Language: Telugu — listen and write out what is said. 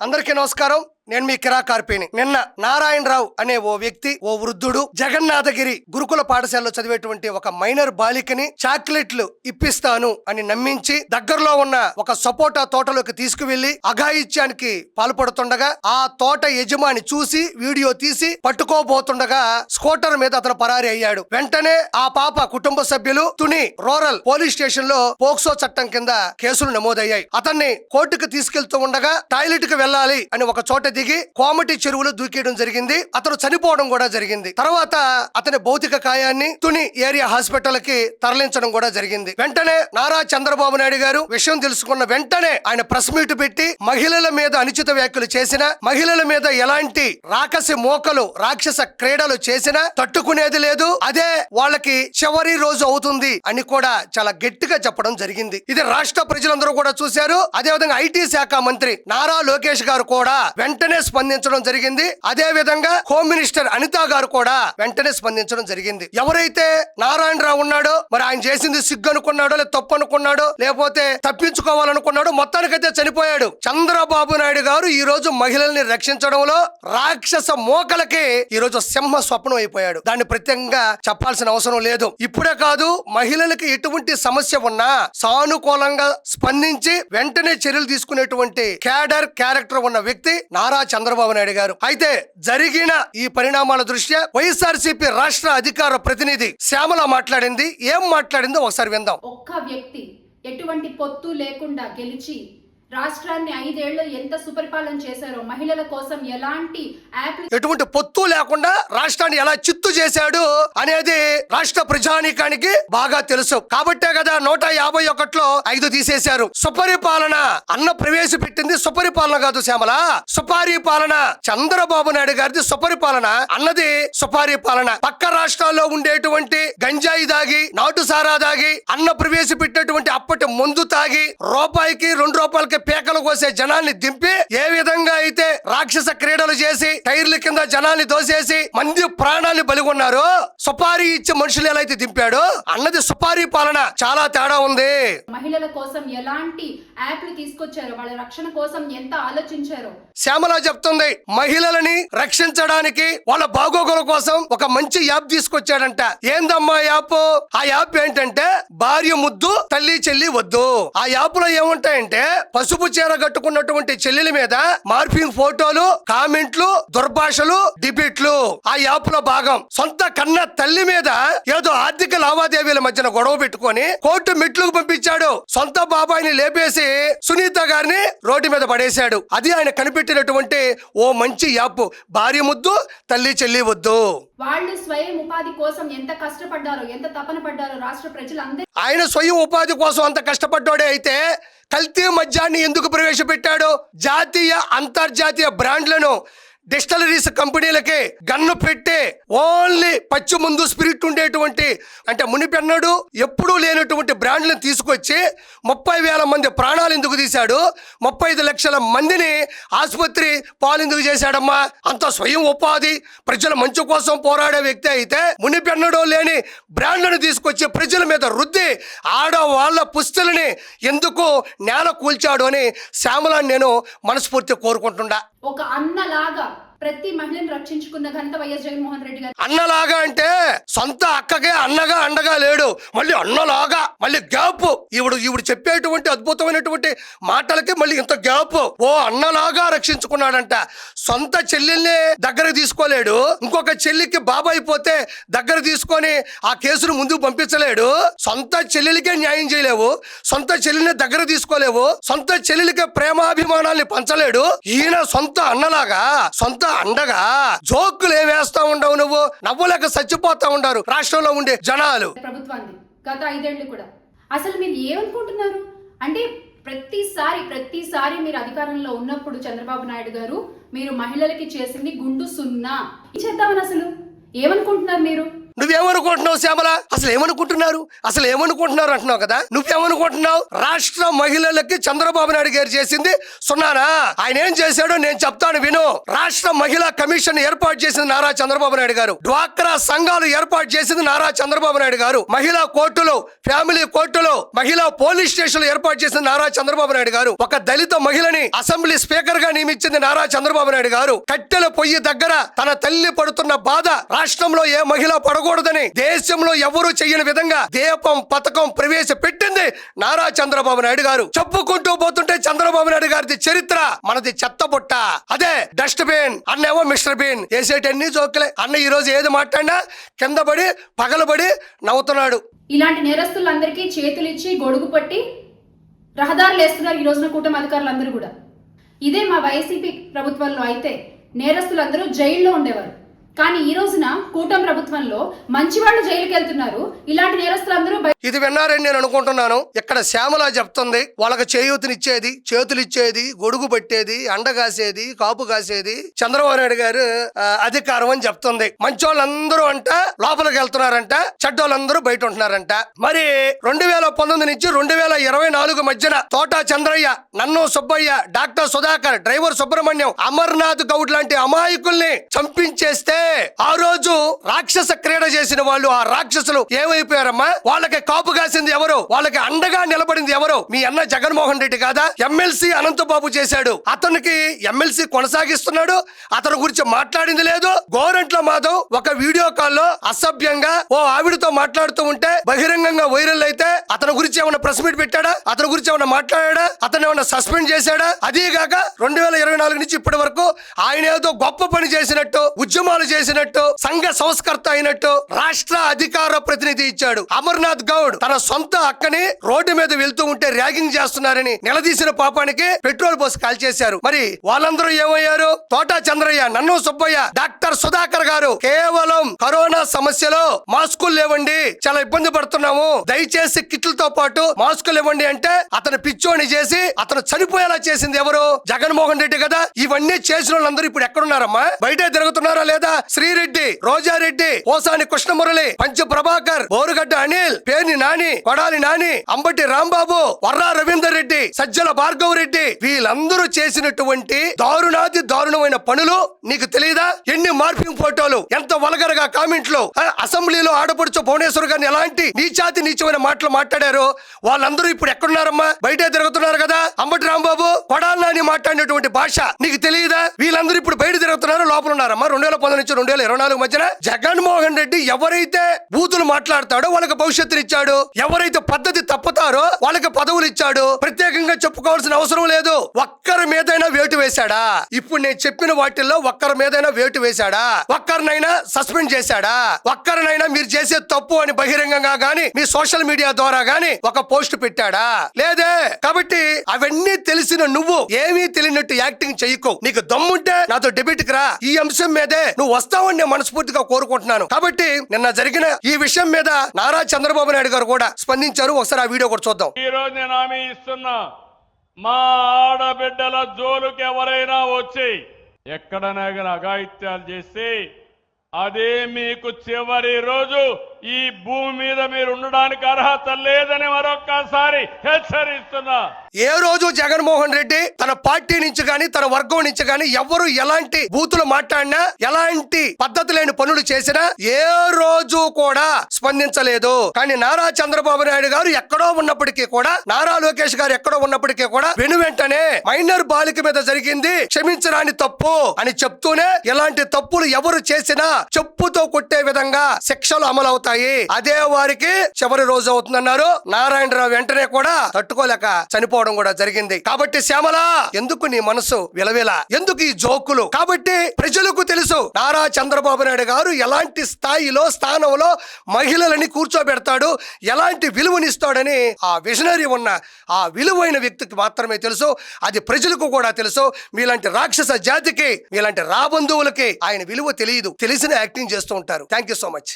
అందరికీ నమస్కారం. నేను మీ కిరా కార్పేని నిన్న నారాయణరావు అనే ఓ వ్యక్తి ఓ వృద్ధుడు జగన్నాథగిరి గురుకుల పాఠశాలలో చదివేటువంటి ఒక మైనర్ బాలికని చాక్లెట్లు ఇప్పిస్తాను అని నమ్మించి దగ్గరలో ఉన్న ఒక సపోటా తోటలోకి తీసుకువెళ్ళి అఘాయిత్యానికి పాల్పడుతుండగా ఆ తోట యజమాని చూసి వీడియో తీసి పట్టుకోబోతుండగా స్కూటర్ మీద అతను పరారి అయ్యాడు. వెంటనే ఆ పాప కుటుంబ సభ్యులు తుని రూరల్ పోలీస్ స్టేషన్లో పోక్సో చట్టం కింద కేసులు నమోదయ్యాయి. అతన్ని కోర్టుకు తీసుకెళ్తూ ఉండగా టాయిలెట్కి వెళ్ళాలి అని ఒక చోట దిగి కోమటి చెరువులో దూకేయడం జరిగింది. అతను చనిపోవడం కూడా జరిగింది. తర్వాత అతని భౌతిక కాయాన్ని తుని ఏరియా హాస్పిటల్కి తరలించడం కూడా జరిగింది. వెంటనే నారా చంద్రబాబు నాయుడు గారు విషయం తెలుసుకున్న వెంటనే ఆయన ప్రెస్ మీట్ పెట్టి మహిళల మీద అనుచిత వ్యాఖ్యలు చేసిన మహిళల మీద ఎలాంటి రాకసి మోకలు రాక్షస క్రీడలు చేసినా తట్టుకునేది లేదు. అదే వాళ్ళకి చివరి రోజు అవుతుంది అని కూడా చాలా గట్టిగా చెప్పడం జరిగింది. ఇది రాష్ట్ర ప్రజలందరూ కూడా చూశారు. అదే విధంగా ఐటీ శాఖ మంత్రి నారా లోకేష్ గారు కూడా వెంటనే వెంటనే స్పందించడం జరిగింది. అదే విధంగా హోమ్ మినిస్టర్ అనిత గారు కూడా వెంటనే స్పందించడం జరిగింది. ఎవరైతే నారాయణరావు ఉన్నాడో మరి ఆయన చేసింది సిగ్గు అనుకున్నాడో లేదా తప్పు అనుకున్నాడో లేకపోతే తప్పించుకోవాలనుకున్నాడో మొత్తానికైతే చనిపోయాడు. చంద్రబాబు నాయుడు గారు ఈ రోజు మహిళల్ని రక్షించడంలో రాక్షస మోకలకి ఈ రోజు సింహ స్వప్నం అయిపోయాడు. దాన్ని ప్రత్యేకంగా చెప్పాల్సిన అవసరం లేదు. ఇప్పుడే కాదు మహిళలకి ఎటువంటి సమస్య ఉన్నా సానుకూలంగా స్పందించి వెంటనే చర్యలు తీసుకునేటువంటి క్యాడర్ క్యారెక్టర్ ఉన్న వ్యక్తి నారా చంద్రబాబు నాయుడు గారు. అయితే జరిగిన ఈ పరిణామాల దృష్ట్యా వైఎస్ఆర్సీపీ రాష్ట్ర అధికార ప్రతినిధి శ్యామల మాట్లాడింది. ఏం మాట్లాడిందో ఒకసారి విందాం. ఒక్క వ్యక్తి ఎటువంటి పొత్తు లేకుండా గెలిచి రాష్ట్రాన్ని ఐదేళ్ళు ఎంత సుపరిపాలన చేశారో మహిళల కోసం ఎలాంటి యాప్ ఎటువంటి పొత్తు లేకుండా రాష్ట్రాన్ని ఎలా చిత్తు చేశాడు అనేది రాష్ట్ర ప్రజానీకానికి బాగా తెలుసు. కాబట్టే కదా నూట యాభై ఒకటిలో ఐదు తీసేశారు. సుపరిపాలన అన్న ప్రవేశపెట్టింది సుపరిపాలన కాదు శ్యామల. సుపారీ పాలన చంద్రబాబు నాయుడు గారిది సుపరిపాలన అన్నది సుపారీ పాలన పక్క రాష్ట్రాల్లో ఉండేటువంటి గంజాయి దాగి నాటు సారా దాగి అన్న ప్రవేశపెట్టినటువంటి అప్పటి ముందు తాగి రూపాయికి రెండు రూపాయలకి పేకలు కోసే జనాన్ని దింపి ఏ విధంగా అయితే రాక్షస క్రీడలు చేసి టైర్ల కింద జనాన్ని దోసేసి మంది ప్రాణాన్ని బలిగొన్నారు సుపారీ ఇచ్చే మనుషులు ఎలా అయితే దింపాడో అన్నది సుపారీ పాలన చాలా తేడా ఉంది. మహిళల కోసం ఎలాంటి యాప్లు తీసుకొచ్చారో? వాళ్ళ రక్షణ కోసం ఎంత ఆలోచించారో? శ్యామల చెప్తుంది మహిళలని రక్షించడానికి వాళ్ళ బాగోగుల కోసం ఒక మంచి యాప్ తీసుకొచ్చాడంట. ఏందమ్మా యాప్? ఆ యాప్ ఏంటంటే భార్య ముద్దు తల్లి చెల్లి వద్దు. ఆ యాప్లో ఏముంటాయంటే పసుపు చీర కట్టుకున్నటువంటి చెల్లెల మీద మార్ఫింగ్ ఫోటోలు కామెంట్లు దుర్భాషలు డిబేట్లు. ఆ యాప్లో భాగం సొంత కన్న తల్లి మీద ఏదో ఆర్థిక లావాదేవీల మధ్యన గొడవ పెట్టుకొని కోర్టు మెట్లకు పంపించాడు. సొంత బాబాయిని లేపేసి సునీత గారిని రోడ్డు మీద పడేశాడు. అది ఆయన కనిపెట్టినటువంటి ఓ మంచి యాప్. భార్య ముద్దు తల్లి చెల్లి వద్దు. వాళ్ళు స్వయం ఉపాధి కోసం ఎంత కష్టపడ్డారో ఎంత తపన పడ్డారో రాష్ట్ర ప్రజలందరూ ఆయన స్వయం ఉపాధి కోసం అంత కష్టపడ్డాడే అయితే కల్తీ మద్యాన్ని ఎందుకు ప్రవేశపెట్టాడు? జాతీయ అంతర్జాతీయ బ్రాండ్లను డిస్టలరీస్ కంపెనీలకి గన్ను పెట్టి ఓన్లీ పచ్చి ముందు స్పిరిట్ ఉండేటువంటి అంటే మునిపెన్నడు ఎప్పుడూ లేనటువంటి బ్రాండ్లను తీసుకొచ్చి ముప్పై వేల మంది ప్రాణాలు ఎందుకు తీశాడు? ముప్పై ఐదు లక్షల మందిని ఆసుపత్రి పాలెందుకు చేశాడమ్మా? అంత స్వయం ఉపాధి ప్రజల మంచు కోసం పోరాడే వ్యక్తి అయితే మునిపెన్నడో లేని బ్రాండ్లను తీసుకొచ్చి ప్రజల మీద రుద్ది ఆడవాళ్ళ పుస్తులని ఎందుకు నేల కూల్చాడు అని శ్యామలాన్ని నేను మనస్ఫూర్తి కోరుకుంటుండా ఒక అన్నలాగా ప్రతి మహిళను రక్షించుకున్న ఘనత వైఎస్ జగన్మోహన్ రెడ్డి గారు. అన్నలాగా అంటే సొంత అక్కకే అన్నగా అండగా లేడు. మళ్ళీ అన్నలాగా మళ్ళీ గ్యాప్. ఇవిడు ఇవిడు చెప్పేటువంటి అద్భుతమైనటువంటి మాటలకి మళ్ళీ ఇంత గ్యాప్. ఓ అన్నలాగా రక్షించుకున్నాడంట. సొంత చెల్లెల్ని దగ్గర తీసుకోలేడు. ఇంకొక చెల్లికి బాబా అయిపోతే దగ్గర తీసుకొని ఆ కేసును ముందుకు పంపించలేడు. సొంత చెల్లెలికే న్యాయం చేయలేవు. సొంత చెల్లిని దగ్గర తీసుకోలేవు. సొంత చెల్లెలికే ప్రేమాభిమానాల్ని పంచలేడు. ఈయన సొంత అన్నలాగా సొంత అండగా జోకులు వేస్తా ఉండవు నువ్వు. నవ్వులకు చచ్చిపోతా ఉండారు. రాష్ట్రంలో ఉండే జనాలు. ప్రభుత్వాన్ని గత ఐదేళ్ళు కూడా. అసలు మీరు ఏమనుకుంటున్నారు? అంటే ప్రతిసారి ప్రతిసారి మీరు అధికారంలో ఉన్నప్పుడు చంద్రబాబు నాయుడు గారు మీరు మహిళలకి చేసింది గుండు సున్నా. చేద్దామని అసలు? ఏమనుకుంటున్నారు మీరు? నువ్వేమనుకుంటున్నావు శ్యామల? అసలు ఏమనుకుంటున్నారు అసలు ఏమనుకుంటున్నారు అంటున్నావు కదా? నువ్వేమనుకుంటున్నావు? రాష్ట్ర మహిళలకి చంద్రబాబు నాయుడు గారు చేసింది సున్నానా? ఆయన ఏం చేశాడో నేను చెప్తాను విను. రాష్ట్ర మహిళా కమిషన్ ఏర్పాటు చేసింది నారా చంద్రబాబు నాయుడు గారు. డ్వాక్రా సంఘాలు ఏర్పాటు చేసింది నారా చంద్రబాబు నాయుడు గారు. మహిళా కోర్టులు ఫ్యామిలీ కోర్టులు మహిళా పోలీస్ స్టేషన్లు ఏర్పాటు చేసింది నారా చంద్రబాబు నాయుడు గారు. ఒక దళిత మహిళని అసెంబ్లీ స్పీకర్గా నియమించింది నారా చంద్రబాబు నాయుడు గారు. కట్టెల పొయ్యి దగ్గర తన తల్లి పడుతున్న బాధ రాష్ట్రంలో ఏ మహిళ పడకూడదని దేశంలో ఎవరు చెయ్యని విధంగా దీపం పథకం ప్రవేశపెట్టింది నారా చంద్రబాబు నాయుడు గారు. చెప్పుకుంటూ పోతుంటే చంద్రబాబు నాయుడు గారిది చరిత్ర మనది చెత్త బుట్ట అదే డస్ట్ బిన్ అన్నేమో మిస్టర్ బిన్ వేసేటన్ని జోకులే. అన్న ఈ రోజు ఏది మాట్లాడినా కింద పడి పగలబడి నవ్వుతున్నాడు. ఇలాంటి నేరస్తులందరికీ చేతులు ఇచ్చి గొడుగు పట్టి రహదారులు వేస్తున్నారు ఈ రోజున కూటమి అధికారులందరూ కూడా. ఇదే మా వైసీపీ ప్రభుత్వంలో అయితే నేరస్తులందరూ జైల్లో ఉండేవారు. కానీ ఈ రోజున కూటమి ప్రభుత్వంలో మంచి వాళ్ళు జైలుకి వెళ్తున్నారు ఇలాంటి నేరస్తులందరూ ఇది విన్నారని నేను అనుకుంటున్నాను. ఇక్కడ శ్యామల చెప్తుంది వాళ్ళకి చేయూతనిచ్చేది చేతులిచ్చేది గొడుగు పట్టేది అండ కాసేది కాపు కాసేది చంద్రబాబు నాయుడు గారు అధికారం అని చెప్తుంది. మంచోళ్ళందరూ అంట లోపలికి వెళ్తున్నారంట చెడ్డోళ్ళందరూ బయట ఉంటున్నారంట. మరి రెండు వేల పంతొమ్మిది నుంచి రెండు వేల ఇరవై నాలుగు మధ్యన తోటా చంద్రయ్య నన్ను సుబ్బయ్య డాక్టర్ సుధాకర్ డ్రైవర్ సుబ్రహ్మణ్యం అమర్నాథ్ గౌడ్ లాంటి అమాయకుల్ని చంపించేస్తే ఆ రోజు రాక్షస క్రీడ చేసిన వాళ్ళు ఆ రాక్షసులు ఏమైపోయారమ్మా? వాళ్ళకి కాపు కాసింది ఎవరు? వాళ్ళకి అండగా నిలబడింది ఎవరు? మీ అన్న జగన్మోహన్ రెడ్డి కాదా? ఎమ్మెల్సీ అనంతబాబు చేశాడు. అతనికి ఎమ్మెల్సీ కొనసాగిస్తున్నాడు. అతని గురించి మాట్లాడింది లేదు. గోరంట్ల మాధవ్ ఒక వీడియో కాల్లో అసభ్యంగా ఓ ఆవిడతో మాట్లాడుతూ ఉంటే బహిరంగంగా వైరల్ అయితే అతని గురించి ఏమైనా ప్రెస్ మీట్ పెట్టాడా? అతని గురించి ఏమైనా మాట్లాడా అతను ఏమైనా సస్పెండ్ చేశాడా? అదే కాక రెండు వేల ఇరవై నాలుగు నుంచి ఇప్పటి వరకు ఆయన ఏదో గొప్ప పని చేసినట్టు ఉద్యమాలు చేసినట్టు సంఘ సంస్కర్త అయినట్టు రాష్ట్ర అధికార ప్రతినిధి ఇచ్చాడు. అమర్నాథ్ గౌడ్ తన సొంత అక్కని రోడ్డు మీద వెళ్తూ ఉంటే ర్యాగింగ్ చేస్తున్నారని నిలదీసిన పాపానికి పెట్రోల్ పోసి కాల్చేశారు. మరి వాళ్ళందరూ ఏమయ్యారు? తోటా చంద్రయ్య నన్ను సుబ్బయ్య డాక్టర్ సుధాకర్ గారు కేవలం కరోనా సమస్యలో మాస్కులు లేవండి చాలా ఇబ్బంది పడుతున్నాము. దయచేసి కిట్లతో పాటు మాస్కులు ఇవ్వండి అంటే అతను పిచ్చోని చేసి అతను చనిపోయేలా చేసింది ఎవరు? జగన్మోహన్ రెడ్డి కదా. ఇవన్నీ చేసిన వాళ్ళందరూ ఇప్పుడు ఎక్కడున్నారమ్మా? బయటే తిరుగుతున్నారా లేదా? శ్రీరెడ్డి రోజారెడ్డి పోసాని కృష్ణమురళి పంచ ప్రభాకర్ బోరుగడ్డ అనిల్ పేర్ని నాని కొడాలి నాని అంబటి రాంబాబు వర్రా రవీందర్ రెడ్డి సజ్జల భార్గవ్ రెడ్డి వీళ్ళందరూ చేసినటువంటి దారుణాది దారుణమైన పనులు నీకు తెలియదా ఎన్ని మార్పింగ్ ఫోటోలు? ఎంత వలగరగా కామెంట్లు? అసెంబ్లీలో ఆడపడుచు భువనేశ్వర్ గారిని ఎలాంటి నీచాతి నీచమైన మాటలు మాట్లాడారు వాళ్ళందరూ ఇప్పుడు ఎక్కడున్నారమ్మా? బయటే తిరుగుతున్నారు కదా? అంబటి రాంబాబు కొడాలి నాని మాట్లాడినటువంటి భాష నీకు తెలియదా వీళ్ళందరూ ఇప్పుడు బయట తిరుగుతున్నారు లోపల ఉన్నారమ్మా. రెండు వేల పంతొమ్మిది నుంచి రెండు వేల ఇరవై నాలుగు మధ్యన జగన్మోహన్ రెడ్డి ఎవరైతే బూతులు మాట్లాడతాడో వాళ్ళకి భవిష్యత్తుని ఇచ్చాడు. ఎవరైతే పద్ధతి తప్పుతారో వాళ్ళకి పదవులు ఇచ్చాడు. ప్రత్యేకంగా చెప్పుకోవాల్సిన అవసరం లేదు. ఒక్కరి మీదైనా వేటు వేశాడా? ఇప్పుడు నేను చెప్పిన వాటిల్లో ఒక్కరి మీదైనా వేటు వేశాడా? ఒక్కరినైనా సస్పెండ్ చేశాడా? ఒక్కరినైనా మీరు చేసే తప్పు అని బహిరంగంగా గాని మీ సోషల్ మీడియా ద్వారా గాని ఒక పోస్ట్ పెట్టాడా? లేదే. కాబట్టి అవన్నీ తెలిసిన నువ్వు ఏమీ తెలియనట్టు యాక్టింగ్ చెయ్యకు నీకు దమ్ముంటే నాతో డెబిట్ రా. ఈ అంశం మీదే నువ్వు వస్తామని నేను మనస్ఫూర్తిగా కోరుకుంటున్నాను. కాబట్టి నిన్న జరిగిన ఈ విషయం మీద నారా చంద్రబాబు నాయుడు గారు కూడా స్పందించారు. ఒకసారి ఆ వీడియో కూడా చూద్దాం. ఈ రోజు నేను హామీ ఇస్తున్నా. మా ఆడబిడ్డల జోలుకి ఎవరైనా వచ్చి ఎక్కడైనా అఘాయిత్యాలు చేస్తే అదే మీకు చివరి రోజు. ఈ భూమి మీద మీరు ఉండడానికి అర్హత లేదని మరొక్కసారి హెచ్చరిస్తున్నా. ఏ రోజు జగన్మోహన్ రెడ్డి తన పార్టీ నుంచి గాని తన వర్గం నుంచి గాని ఎవరు ఎలాంటి బూతులు మాట్లాడినా ఎలాంటి పద్ధతి లేని పనులు చేసినా ఏ రోజు కూడా స్పందించలేదు. కానీ నారా చంద్రబాబు నాయుడు గారు ఎక్కడో ఉన్నప్పటికీ కూడా నారా లోకేష్ గారు ఎక్కడో ఉన్నప్పటికీ కూడా వెను వెంటనే మైనర్ బాలిక మీద జరిగింది క్షమించరాని తప్పు అని చెప్తూనే ఇలాంటి తప్పులు ఎవరు చేసినా చెప్పుతో కొట్టే విధంగా శిక్షలు అమలవుతాయి. అదే వారికి చివరి రోజు అవుతుందన్నారు. నారాయణరావు వెంటనే కూడా తట్టుకోలేక చనిపోవడం కూడా జరిగింది. కాబట్టి శ్యామల ఎందుకు నీ మనసు విలవిల? ఎందుకు ఈ జోకులు? కాబట్టి ప్రజలకు తెలుసు నారా చంద్రబాబు నాయుడు గారు ఎలాంటి స్థాయిలో స్థానంలో మహిళలని కూర్చోబెడతాడు ఎలాంటి విలువనిస్తాడని ఆ విజనరీ ఉన్న ఆ విలువైన వ్యక్తికి మాత్రమే తెలుసు. అది ప్రజలకు కూడా తెలుసు. మీలాంటి రాక్షస జాతికి మీలాంటి రాబంధువులకి ఆయన విలువ తెలియదు. తెలిసిన యాక్టింగ్ చేస్తూ ఉంటారు. Thank you so much.